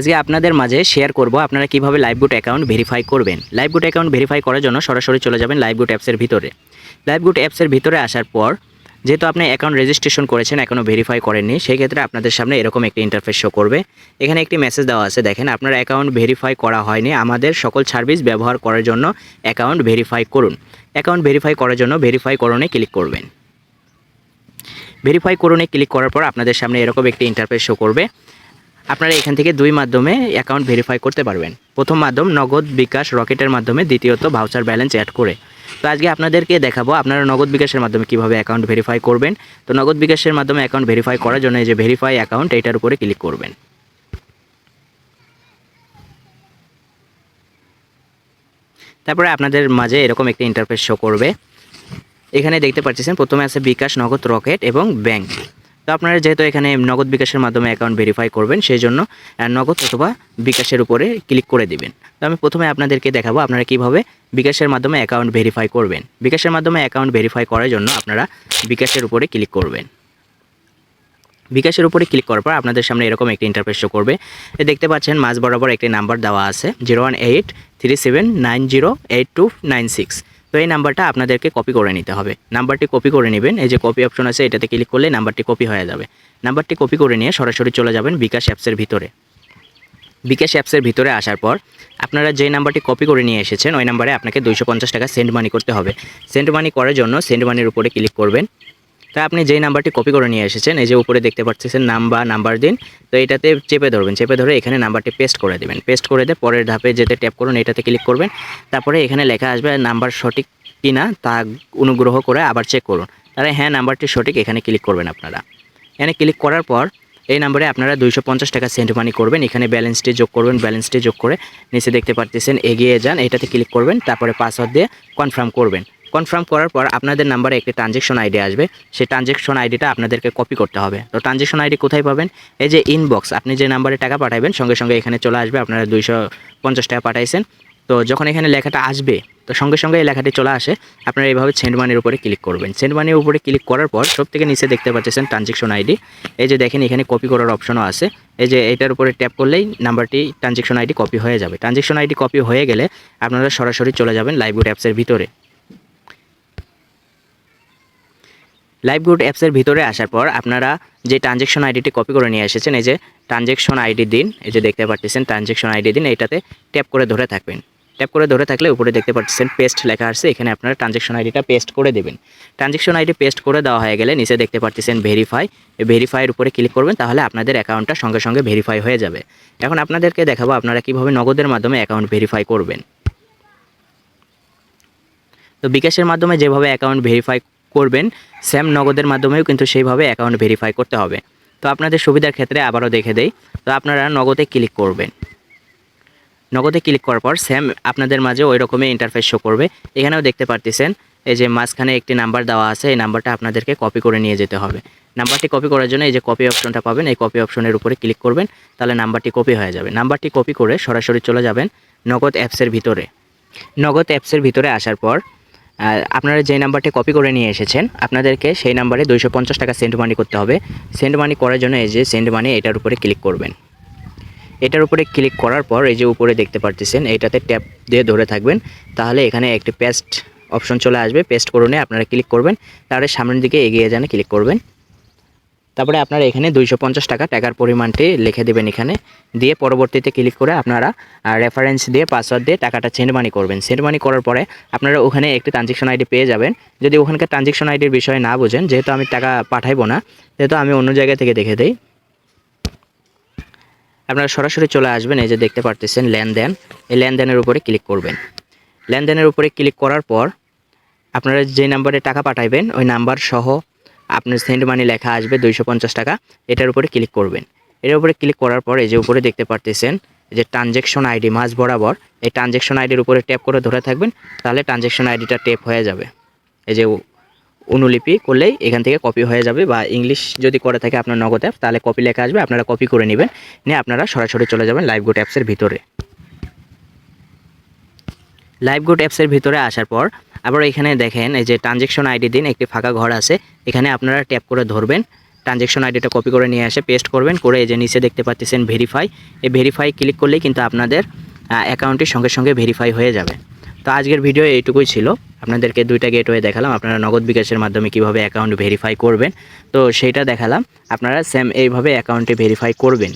আজকে আপনাদের মাঝে শেয়ার করব আপনারা কীভাবে লাইভগুড অ্যাকাউন্ট ভেরিফাই করবেন। লাইভগুড অ্যাকাউন্ট ভেরিফাই করার জন্য সরাসরি চলে যাবেন লাইভগুড অ্যাপসের ভিতরে। লাইভগুড অ্যাপসের ভিতরে আসার পর, যেহেতু আপনি অ্যাকাউন্ট রেজিস্ট্রেশন করেছেন এখনও ভেরিফাই করেননি সেই ক্ষেত্রে আপনাদের সামনে এরকম একটি ইন্টারফেস শো করবে। এখানে একটি মেসেজ দেওয়া আছে, দেখেন, আপনার অ্যাকাউন্ট ভেরিফাই করা হয়নি, আমাদের সকল সার্ভিস ব্যবহার করার জন্য অ্যাকাউন্ট ভেরিফাই করুন। অ্যাকাউন্ট ভেরিফাই করার জন্য ভেরিফাই করণে ক্লিক করবেন। ভেরিফাই করণে ক্লিক করার পর আপনাদের সামনে এরকম একটি ইন্টারফেস শো করবে। আপনারা এখান থেকে দুই মাধ্যমে অ্যাকাউন্ট ভেরিফাই করতে পারবেন। প্রথম মাধ্যম, নগদ বিকাশ রকেটের মাধ্যমে, দ্বিতীয়ত ভাউচার ব্যালেন্স অ্যাড করে। তো আজকে আপনাদেরকে দেখাবো আপনারা নগদ বিকাশের মাধ্যমে কীভাবে অ্যাকাউন্ট ভেরিফাই করবেন। তো নগদ বিকাশের মাধ্যমে অ্যাকাউন্ট ভেরিফাই করার জন্য যে ভেরিফাই অ্যাকাউন্ট এটার উপরে ক্লিক করবেন। তারপরে আপনাদের মাঝে এরকম একটি ইন্টারফেস শো করবে। এখানে দেখতে পাচ্ছেন, প্রথমে আছে বিকাশ, নগদ, রকেট এবং ব্যাংক তো আপনারা যেহেতু এখানে নগদ বিকাশের মাধ্যমে অ্যাকাউন্ট ভেরিফাই করবেন সেই জন্য নগদ অথবা বিকাশের উপরে ক্লিক করে দিবেন। তো আমি প্রথমে আপনাদেরকে দেখাবো আপনারা কীভাবে বিকাশের মাধ্যমে অ্যাকাউন্ট ভেরিফাই করবেন। বিকাশের মাধ্যমে অ্যাকাউন্ট ভেরিফাই করার জন্য আপনারা বিকাশের উপরে ক্লিক করবেন। বিকাশের উপরে ক্লিক করার পর আপনাদের সামনে এরকম একটি ইন্টারফেস শো করবে। দেখতে পাচ্ছেন মাঝ বরাবর একটি নাম্বার দেওয়া আছে zero one eight three seven nine zero eight two nine six তো এই নাম্বারটা আপনাদেরকে কপি করে নিতে হবে। নাম্বারটি কপি করে নেবেন, এই যে কপি অপশন আছে, এটাতে ক্লিক করলে নাম্বারটি কপি হয়ে যাবে। নাম্বারটি কপি করে নিয়ে সরাসরি চলে যাবেন বিকাশ অ্যাপসের ভিতরে। বিকাশ অ্যাপসের ভিতরে আসার পর আপনারা যে নাম্বারটি কপি করে নিয়ে এসেছেন, ওই নাম্বারে আপনাকে দুইশো পঞ্চাশ টাকা সেন্ড মানি করতে হবে। সেন্ড মানি করার জন্য সেন্ড মানির উপরে ক্লিক করবেন। তা আপনি যেই নাম্বারটি কপি করে নিয়ে এসেছেন, এই যে উপরে দেখতে পাচ্ছেন নাম বা নাম্বার দিন, তো এটাতে চেপে ধরবেন, চেপে ধরে এখানে নাম্বারটি পেস্ট করে দেবেন। পেস্ট করে দিয়ে পরের ধাপে যেতে ট্যাপ করুন, এটাতে ক্লিক করবেন, তারপরে এখানে লেখা আসবে নাম্বার সঠিক কিনা তা অনুগ্রহ করে আবার চেক করুন। তাহলে হ্যাঁ নাম্বারটি সঠিক, এখানে ক্লিক করবেন আপনারা। এখানে ক্লিক করার পর এই নাম্বারে আপনারা দুইশো পঞ্চাশ টাকা সেন্ড মানি করবেন, এখানে ব্যালেন্সটি যোগ করবেন ব্যালেন্সটি যোগ করে নিচে দেখতে পারতেছেন এগিয়ে যান, এটাতে ক্লিক করবেন, তারপরে পাসওয়ার্ড দিয়ে কনফার্ম করবেন। কনফার্ম করার পর আপনাদের নাম্বারে একটি ট্রানজেকশন আইডি আসবে। সেই ট্রানজেকশন আইডিটা আপনাদেরকে কপি করতে হবে। তো ট্রানজেকশন আইডি কোথায় পাবেন? এই যে ইনবক্স আপনি যে নাম্বারে টাকা পাঠাবেন, সঙ্গে সঙ্গে এখানে চলে আসবে, আপনারা দুইশো পঞ্চাশ টাকা পাঠাইছেন। তো যখন এখানে লেখাটা আসবে, তো সঙ্গে সঙ্গে এই লেখাটি চলে আসে, আপনারা এইভাবে সেন্ড মানির উপরে ক্লিক করবেন। সেন্ড মানির উপরে ক্লিক করার পর সব থেকে নিচে দেখতে পাচ্ছেন ট্রানজেকশন আইডি এই যে দেখেন, এখানে কপি করার অপশনও আছে। এই যে এটার উপরে ট্যাপ করলেই নাম্বারটি ট্রানজেকশন আইডি কপি হয়ে যাবে। ট্রানজেকশন আইডি কপি হয়ে গেলে আপনারা সরাসরি চলে যাবেন লাইভগুড অ্যাপসের ভিতরে। লাইভগুড অ্যাপসের ভিতরে আসার পর আপনারা যে ট্রানজেকশন আইডিটি কপি করে নিয়ে এসেছেন, এই যে ট্রানজেকশন আইডি দিন, এই যে দেখতে পাচ্ছেন ট্রানজেকশন আইডি দিন এটাতে ট্যাপ করে ধরে থাকবেন। ট্যাপ করে ধরে থাকলে উপরে দেখতে পাচ্ছেন পেস্ট লেখা আসছে এখানে আপনারা ট্রানজেকশন আইডিটা পেস্ট করে দেবেন। ট্রানজেকশন আইডি পেস্ট করে দেওয়া হয়ে গেলে নিচে দেখতে পাচ্ছেন ভেরিফাই ভেরিফাইয়ের উপরে ক্লিক করবেন, তাহলে আপনাদের অ্যাকাউন্টটা সঙ্গে সঙ্গে ভেরিফাই হয়ে যাবে। এখন আপনাদেরকে দেখাবো আপনারা কীভাবে নগদের মাধ্যমে অ্যাকাউন্ট ভেরিফাই করবেন। তো বিকাশের মাধ্যমে যেভাবে অ্যাকাউন্ট ভেরিফাই করবেন স্যাম নগদের মাধ্যমেও কিন্তু সেইভাবে অ্যাকাউন্ট ভেরিফাই করতে হবে। তো আপনাদের সুবিধার ক্ষেত্রে আবারও দেখে দেই। তো আপনারা নগদে ক্লিক করবেন। নগদে ক্লিক করার পর স্যাম আপনাদের মাঝে ওই রকমই ইন্টারফেস শো করবে। এখানেও দেখতে পারতেছেন, এই যে মাঝখানে একটি নাম্বার দেওয়া আছে, এই নাম্বারটা আপনাদেরকে কপি করে নিয়ে যেতে হবে। নাম্বারটি কপি করার জন্য এই যে কপি অপশনটা পাবেন, এই কপি অপশনের উপরে ক্লিক করবেন, তাহলে নাম্বারটি কপি হয়ে যাবে। নাম্বারটি কপি করে সরাসরি চলে যাবেন নগদ অ্যাপসের ভিতরে। নগদ অ্যাপসের ভিতরে আসার পর আপনারা যে নাম্বারটি কপি করে নিয়ে এসেছেন, আপনাদেরকে সেই নাম্বারে দুইশো পঞ্চাশ টাকা সেন্ড মানি করতে হবে। সেন্ড মানি করার জন্য এই যে সেন্ড মানি এটার উপরে ক্লিক করবেন। এটার উপরে ক্লিক করার পর এই যে উপরে দেখতে পারতেছেন, এটাতে ট্যাপ দিয়ে ধরে থাকবেন। তাহলে এখানে একটি পেস্ট অপশন চলে আসবে। পেস্ট করুনে আপনারা ক্লিক করবেন। তাহলে সামনের দিকে এগিয়ে যান ক্লিক করবেন। তারপরে আপনারা এখানে দুইশো পঞ্চাশ টাকা টাকার পরিমাণটি লিখে দেবেন এখানে। দিয়ে পরবর্তীতে ক্লিক করে আপনারা রেফারেন্স দিয়ে পাসওয়ার্ড দিয়ে টাকাটা সেন্ড মানি করবেন। সেন্ড মানি করার পরে আপনারা ওখানে একটি ট্রানজেকশন আইডি পেয়ে যাবেন। যদি ওখানকার ট্রানজেকশন আইডির বিষয়ে না বোঝেন, যেহেতু আমি টাকা পাঠাইবো না যেহেতু আমি অন্য জায়গা থেকে দেখে দিই। আপনারা সরাসরি চলে আসবেন, এই যে দেখতে পারতেছেন লেনদেন। এই লেনদেনের উপরে ক্লিক করবেন। লেনদেনের উপরে ক্লিক করার পর আপনারা যে নাম্বারে টাকা পাঠাইবেন, ওই নাম্বার সহ আপনার সেন্ড মানি লেখা আসবে দুইশো পঞ্চাশ টাকা, এটার উপরে ক্লিক করবেন। এর উপরে ক্লিক করার পর যে উপরে দেখতে পারতেছেন যে ট্রানজেকশন আইডি মাঝ বরাবর, এই ট্রানজেকশন আইডির উপরে ট্যাপ করে ধরে থাকবেন, তাহলে ট্রানজেকশন আইডিটা ট্যাপ হয়ে যাবে। এই যে অনুলিপি করলেই এখান থেকে কপি হয়ে যাবে বা ইংলিশ যদি করে থাকে আপনার নগদ অ্যাপ তাহলে কপি লেখা আসবে, আপনারা কপি করে নেবেন, নিয়ে আপনারা সরাসরি চলে যাবেন লাইভ গুড অ্যাপসের ভিতরে। লাইভ গুড অ্যাপসের ভিতরে আসার পর আবার এখানে দেখেন, এই যে ট্রানজেকশন আইডি দিন, একটি ফাঁকা ঘর আছে। এখানে আপনারা ট্যাপ করে ধরবেন। ট্রানজেকশন আইডিটা কপি করে নিয়ে এসে পেস্ট করবেন, করে এই যে নিচে দেখতে পাচ্ছেন ভেরিফাই এই ভেরিফাই ক্লিক করলেই কিন্তু আপনাদের অ্যাকাউন্টটি সঙ্গে সঙ্গে ভেরিফাই হয়ে যাবে। তো আজকের ভিডিও এইটুকুই ছিল। আপনাদেরকে দুইটা গেটওয়ে দেখালাম। আপনারা নগদ বিকাশের মাধ্যমে কীভাবে অ্যাকাউন্ট ভেরিফাই করবেন, তো সেইটা দেখালাম। আপনারা সেম এইভাবে অ্যাকাউন্টে ভেরিফাই করবেন।